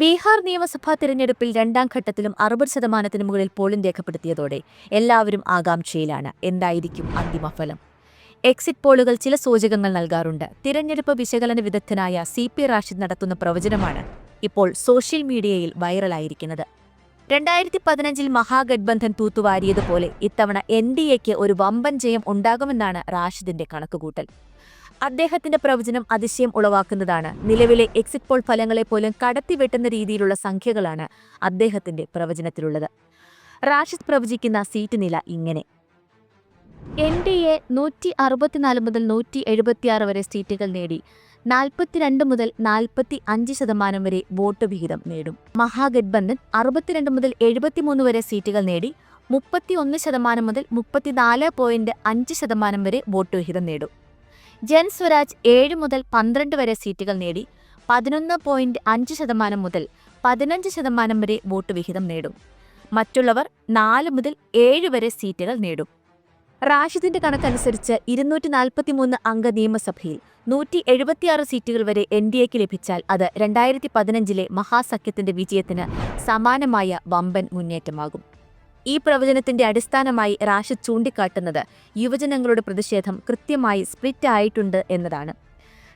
ബീഹാർ നിയമസഭാ തിരഞ്ഞെടുപ്പിൽ രണ്ടാം ഘട്ടത്തിലും അറുപത് ശതമാനത്തിന് മുകളിൽ പോളിംഗ് രേഖപ്പെടുത്തിയതോടെ എല്ലാവരും ആകാംക്ഷയിലാണ്. എന്തായിരിക്കും അന്തിമഫലം എക്സിറ്റ് പോളുകൾ ചില സൂചകങ്ങൾ നൽകാറുണ്ട്. തിരഞ്ഞെടുപ്പ് വിശകലന വിദഗ്ധനായ സി പി റാഷിദ് നടത്തുന്ന പ്രവചനമാണ് ഇപ്പോൾ സോഷ്യൽ മീഡിയയിൽ വൈറലായിരിക്കുന്നത്. രണ്ടായിരത്തി പതിനഞ്ചിൽ മഹാഗഡ്ബന്ധൻ തൂത്തുവാരിയതുപോലെ ഇത്തവണ എൻ ഡി എക്ക് ഒരു വമ്പൻ ജയം ഉണ്ടാകുമെന്നാണ് റാഷിദിന്റെ കണക്കുകൂട്ടൽ. അദ്ദേഹത്തിന്റെ പ്രവചനം അതിശയം ഉളവാക്കുന്നതാണ്. നിലവിലെ എക്സിറ്റ് പോൾ ഫലങ്ങളെ പോലും കടത്തിവെട്ടുന്ന രീതിയിലുള്ള സംഖ്യകളാണ് അദ്ദേഹത്തിന്റെ പ്രവചനത്തിലുള്ളത്. റാഷിദ് പ്രവചിക്കുന്ന സീറ്റ് നില ഇങ്ങനെ. എൻ ഡി എ നൂറ്റി അറുപത്തിനാല് മുതൽ നൂറ്റി എഴുപത്തിയാറ് വരെ സീറ്റുകൾ നേടി. നാൽപ്പത്തിരണ്ട് മുതൽ നാൽപ്പത്തി അഞ്ച് ശതമാനം വരെ വോട്ട് വിഹിതം നേടും. മഹാഗഡ്ബന്ധൻ അറുപത്തിരണ്ട് മുതൽ എഴുപത്തിമൂന്ന് വരെ സീറ്റുകൾ നേടി. മുപ്പത്തി ഒന്ന് ശതമാനം മുതൽ മുപ്പത്തിനാല് പോയിന്റ് അഞ്ച് ശതമാനം വരെ വോട്ട് വിഹിതം നേടും. ജൻ സ്വരാജ് ഏഴ് മുതൽ പന്ത്രണ്ട് വരെ സീറ്റുകൾ നേടി പതിനൊന്ന് പോയിന്റ് അഞ്ച് ശതമാനം മുതൽ പതിനഞ്ച് ശതമാനം വരെ വോട്ട് വിഹിതം നേടും. മറ്റുള്ളവർ നാല് മുതൽ ഏഴ് വരെ സീറ്റുകൾ നേടും. റാഷിദിന്റെ കണക്കനുസരിച്ച് ഇരുന്നൂറ്റി നാൽപ്പത്തിമൂന്ന് അംഗ നിയമസഭയിൽ നൂറ്റി എഴുപത്തിയാറ് സീറ്റുകൾ വരെ എൻ ഡി എക്ക് ലഭിച്ചാൽ അത് രണ്ടായിരത്തി പതിനഞ്ചിലെ മഹാസഖ്യത്തിന്റെ വിജയത്തിന് സമാനമായ വമ്പൻ മുന്നേറ്റമാകും. ഈ പ്രവചനത്തിന്റെ അടിസ്ഥാനമായി റാഷിദ് ചൂണ്ടിക്കാട്ടുന്നത് യുവജനങ്ങളുടെ പ്രതിഷേധം കൃത്യമായി സ്പ്ലിറ്റ് ആയിട്ടുണ്ട് എന്നതാണ്.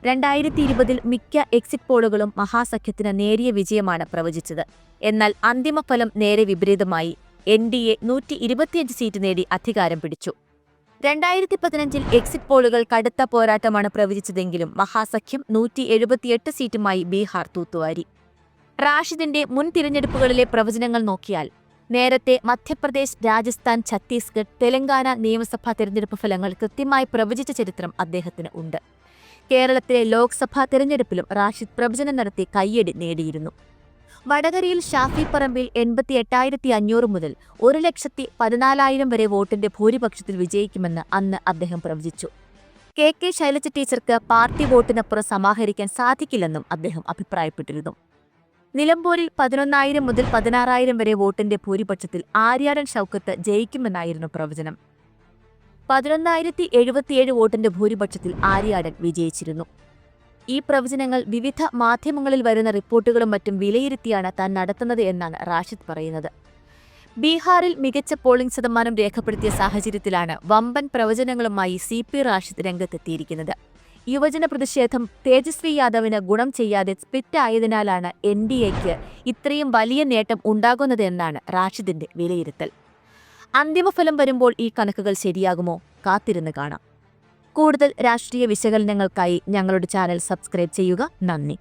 രണ്ടായിരത്തി ഇരുപതിൽ മിക്ക എക്സിറ്റ് പോളുകളും മഹാസഖ്യത്തിന് നേരിയ വിജയമാണ് പ്രവചിച്ചത്. എന്നാൽ അന്തിമഫലം നേരെ വിപരീതമായി എൻ ഡി എ നൂറ്റി ഇരുപത്തിയഞ്ച് സീറ്റ് നേടി അധികാരം പിടിച്ചു. രണ്ടായിരത്തി പതിനഞ്ചിൽ എക്സിറ്റ് പോളുകൾ കടുത്ത പോരാട്ടമാണ് പ്രവചിച്ചതെങ്കിലും മഹാസഖ്യം നൂറ്റി എഴുപത്തിയെട്ട് സീറ്റുമായി ബീഹാർ തൂത്തുവാരി. റാഷിദിന്റെ മുൻ തിരഞ്ഞെടുപ്പുകളിലെ പ്രവചനങ്ങൾ നോക്കിയാൽ നേരത്തെ മധ്യപ്രദേശ് രാജസ്ഥാൻ ഛത്തീസ്ഗഡ് തെലങ്കാന നിയമസഭാ തെരഞ്ഞെടുപ്പ് ഫലങ്ങൾ കൃത്യമായി പ്രവചിച്ച ചരിത്രം അദ്ദേഹത്തിന് ഉണ്ട്. കേരളത്തിലെ ലോക്സഭാ തെരഞ്ഞെടുപ്പിലും റാഷിദ് പ്രവചനം നടത്തി കയ്യടി നേടിയിരുന്നു. വടകരയിൽ ഷാഫി പറമ്പിൽ എൺപത്തി എട്ടായിരത്തി അഞ്ഞൂറ് മുതൽ ഒരു ലക്ഷത്തി പതിനാലായിരം വരെ വോട്ടിന്റെ ഭൂരിപക്ഷത്തിൽ വിജയിക്കുമെന്ന് അന്ന് അദ്ദേഹം പ്രവചിച്ചു. കെ കെ ശൈലജ ടീച്ചർക്ക് പാർട്ടി വോട്ടിനപ്പുറം സമാഹരിക്കാൻ സാധിക്കില്ലെന്നും അദ്ദേഹം അഭിപ്രായപ്പെട്ടിരുന്നു. നിലമ്പൂരിൽ പതിനൊന്നായിരം മുതൽ പതിനാറായിരം വരെ വോട്ടിന്റെ ഭൂരിപക്ഷത്തിൽ ആര്യാടൻ ഷൗക്കത്ത് ജയിക്കുമെന്നായിരുന്നു പ്രവചനം. പതിനൊന്നായിരത്തി എഴുപത്തിയേഴ് വോട്ടിന്റെ ഭൂരിപക്ഷത്തിൽ ആര്യാടൻ വിജയിച്ചിരുന്നു. ഈ പ്രവചനങ്ങൾ വിവിധ മാധ്യമങ്ങളിൽ വരുന്ന റിപ്പോർട്ടുകളും മറ്റും വിലയിരുത്തിയാണ് താൻ നടത്തുന്നത് എന്നാണ് റാഷിദ് പറയുന്നത്. ബീഹാറിൽ മികച്ച പോളിംഗ് ശതമാനം രേഖപ്പെടുത്തിയ സാഹചര്യത്തിലാണ് വമ്പൻ പ്രവചനങ്ങളുമായി സി പി റാഷിദ് രംഗത്തെത്തിയിരിക്കുന്നത്. യുവജന പ്രതിഷേധം തേജസ്വി യാദവിന് ഗുണം ചെയ്യാതെ സ്പിറ്റ് ആയതിനാലാണ് എൻ ഡി എക്ക് ഇത്രയും വലിയ നേട്ടം ഉണ്ടാകുന്നത് എന്നാണ് റാഷിദിന്റെ വിലയിരുത്തൽ. അന്തിമഫലം വരുമ്പോൾ ഈ കണക്കുകൾ ശരിയാകുമോ? കാത്തിരുന്ന് കാണാം. കൂടുതൽ രാഷ്ട്രീയ വിശകലനങ്ങൾക്കായി ഞങ്ങളുടെ ചാനൽ സബ്സ്ക്രൈബ് ചെയ്യുക. നന്ദി.